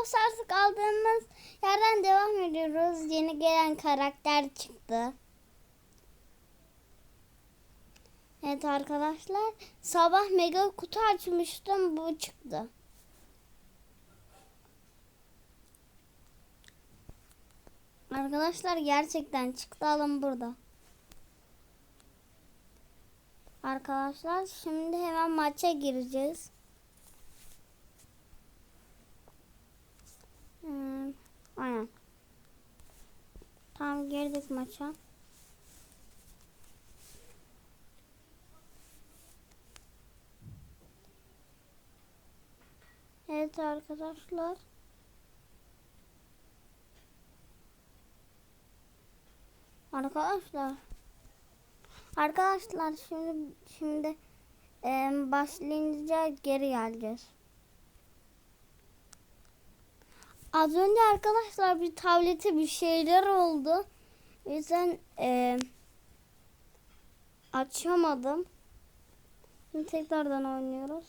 Brawl Stars'ı kaldığımız yerden devam ediyoruz. Yeni gelen karakter çıktı. Evet arkadaşlar. Sabah mega kutu açmıştım. Bu çıktı. Arkadaşlar gerçekten çıktı. Alın burada. Arkadaşlar şimdi hemen maça gireceğiz. Hmm, aynen. Tamam girdik maça. Evet arkadaşlar. Arkadaşlar. Arkadaşlar şimdi şimdi e, başlayınca geri geleceğiz. Az önce arkadaşlar bir tablete bir şeyler oldu. O yüzden e, açamadım. Şimdi tekrardan oynuyoruz.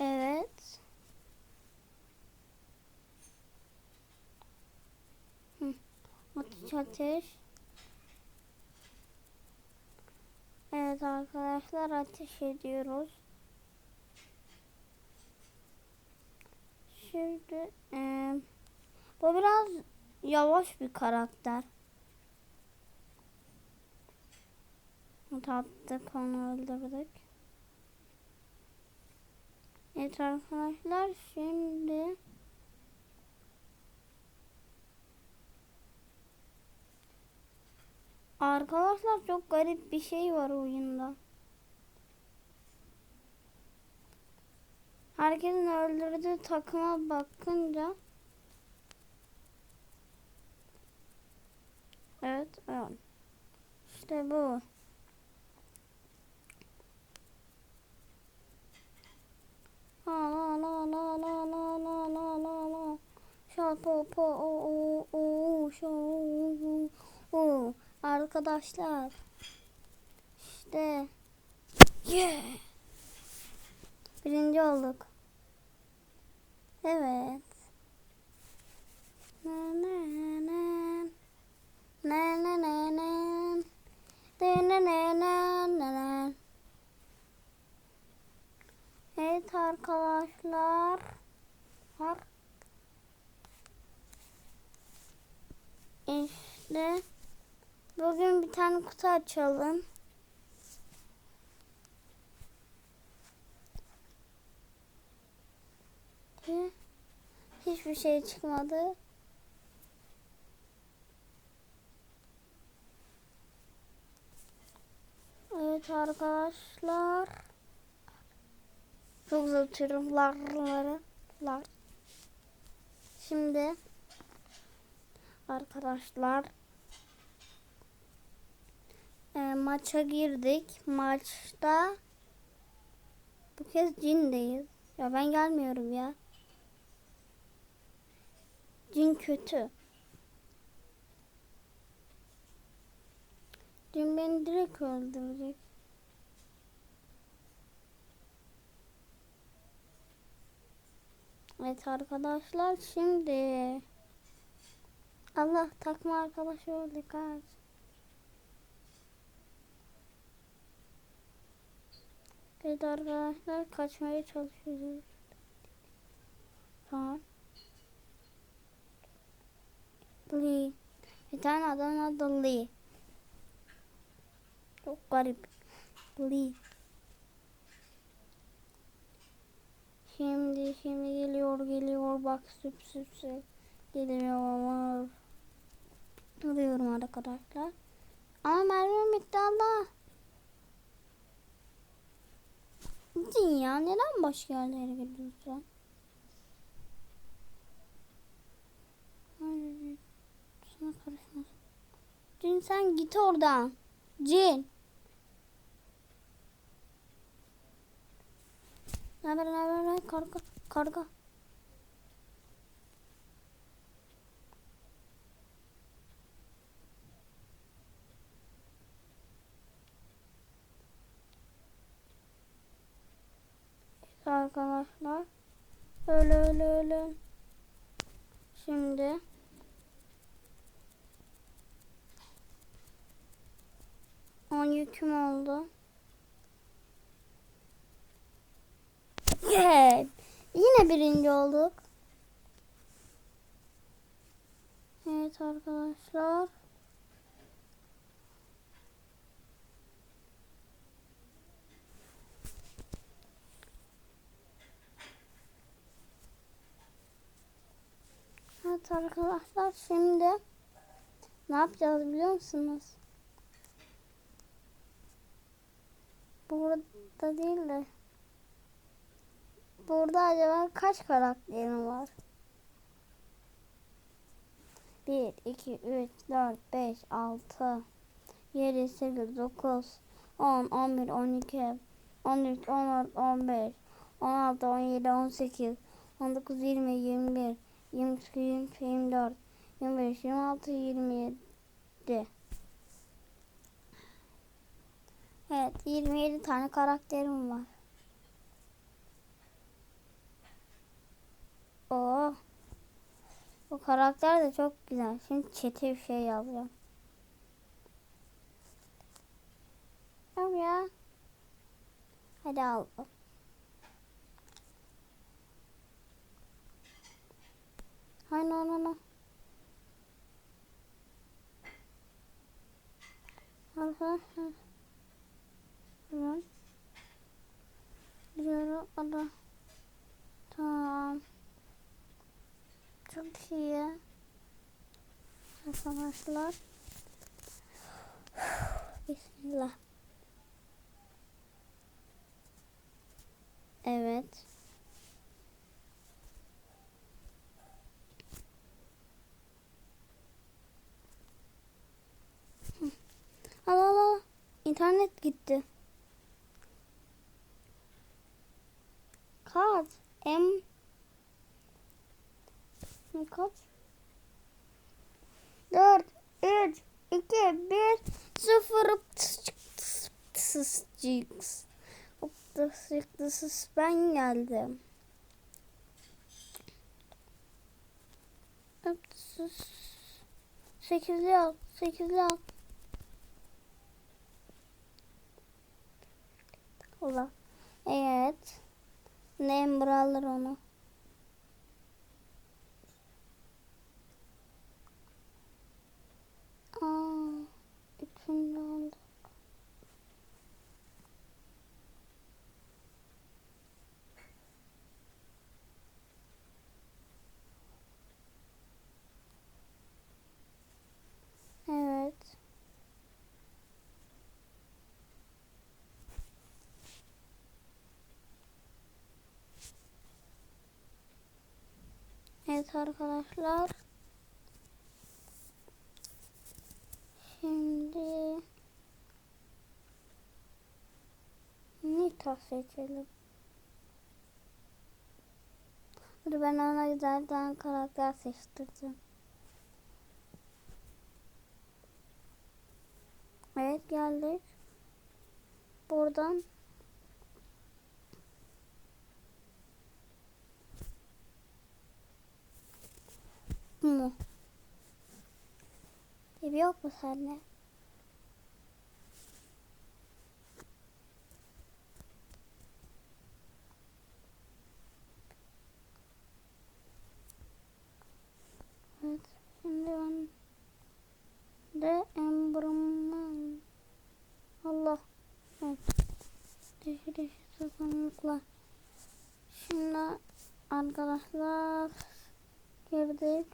Evet. Hı. Ateş ateş. Evet arkadaşlar ateş ediyoruz. Şimdi e, bu biraz yavaş bir karakter. Tattık onu öldürdük. Evet arkadaşlar şimdi Arkadaşlar çok garip bir şey var oyunda. Herkesin öldürdüğü takıma bakınca Evet, evet. İşte bu. La la la la la la la la la la. Şa po po o o o şa o o o. Arkadaşlar. İşte. Yeah. Birinci olduk. Evet. Na na na. Na na na. Evet arkadaşlar. Var. İşte bugün bir tane kutu açalım. Ve Hiçbir şey çıkmadı. Evet arkadaşlar. Çok uzatıyorum larları. Lar. Şimdi arkadaşlar e, maça girdik. Maçta bu kez cindeyiz. Ya ben gelmiyorum ya. Cin kötü. Cin beni direkt öldürecek. Evet arkadaşlar şimdi Allah takma arkadaş öldü kaç. Evet arkadaşlar kaçmaya çalışıyoruz. Tamam. Lee. Bir tane adam adı Lee. Çok garip. Lee. Şimdi şimdi geliyor geliyor bak süp süp süp geliyor. Duruyorum arkadaşlar. Ama mermim bitti Allah. Cin ya neden başka yerlere gidiyorsun? Hayır. Sen git oradan. Cin. Ne haber ne haber? karga karga. arkadaşlar. Öyle öyle öyle. Şimdi on yüküm oldu. Yeah. Yine birinci olduk. Evet arkadaşlar. Evet arkadaşlar şimdi ne yapacağız biliyor musunuz? Burada değil de burada acaba kaç karakterim var? 1, 2, 3, 4, 5, 6, 7, 8, 9, 10, 11, 12, 13, 14, 15, 16, 17, 18, 19, 20, 21, 22, 23, 24, 25, 26, 27. Evet 27 tane karakterim var. Oo. Bu karakter de çok güzel. Şimdi çete bir şey yazacağım. Tamam ya. Hadi al. Hayır no no no. Arkadaşlar. Biliyorum. Biliyorum. Ada. Tamam. Çok iyi. Arkadaşlar. Bismillah. Evet. Al al al. İnternet gitti. Kaç? M kaç? 4 3 2 1 0 Tıs ben geldim. Sekizli al. Sekizli al. Allah. Evet. Nember alır onu. Aa, üçüncü oldu. Evet. Evet arkadaşlar. Şimdi Nita seçelim. Dur ben ona güzelden karakter seçtirdim. Evet geldik. Buradan mu? Ev yok mu sende? Evet. Şimdi ben de Embrum'dan Allah. Evet. Değişik sakanlıklar. Şimdi arkadaşlar girdik.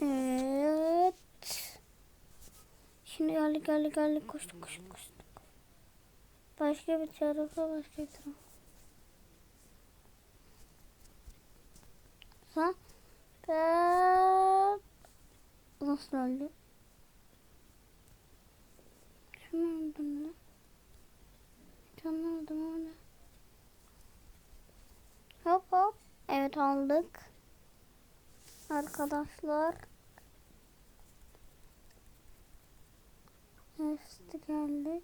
Evet. Şimdi geldik geldik geldik koştuk koştuk koştuk. Başka bir tarafa başka bir tarafa. Sen ben nasıl öldü? Şunu aldım lan. Şunu aldım orada. Hop hop. Evet aldık. Arkadaşlar. Hepsi geldik.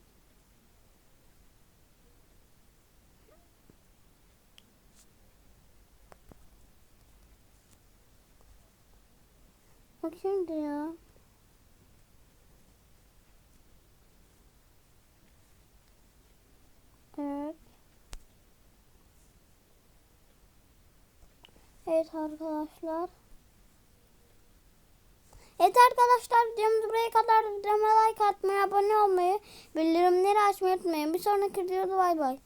Bak şimdi ya. Evet. Evet arkadaşlar. Evet arkadaşlar videomuz buraya kadar videoma like atmayı, abone olmayı, bildirimleri açmayı unutmayın. Bir sonraki videoda bay bay.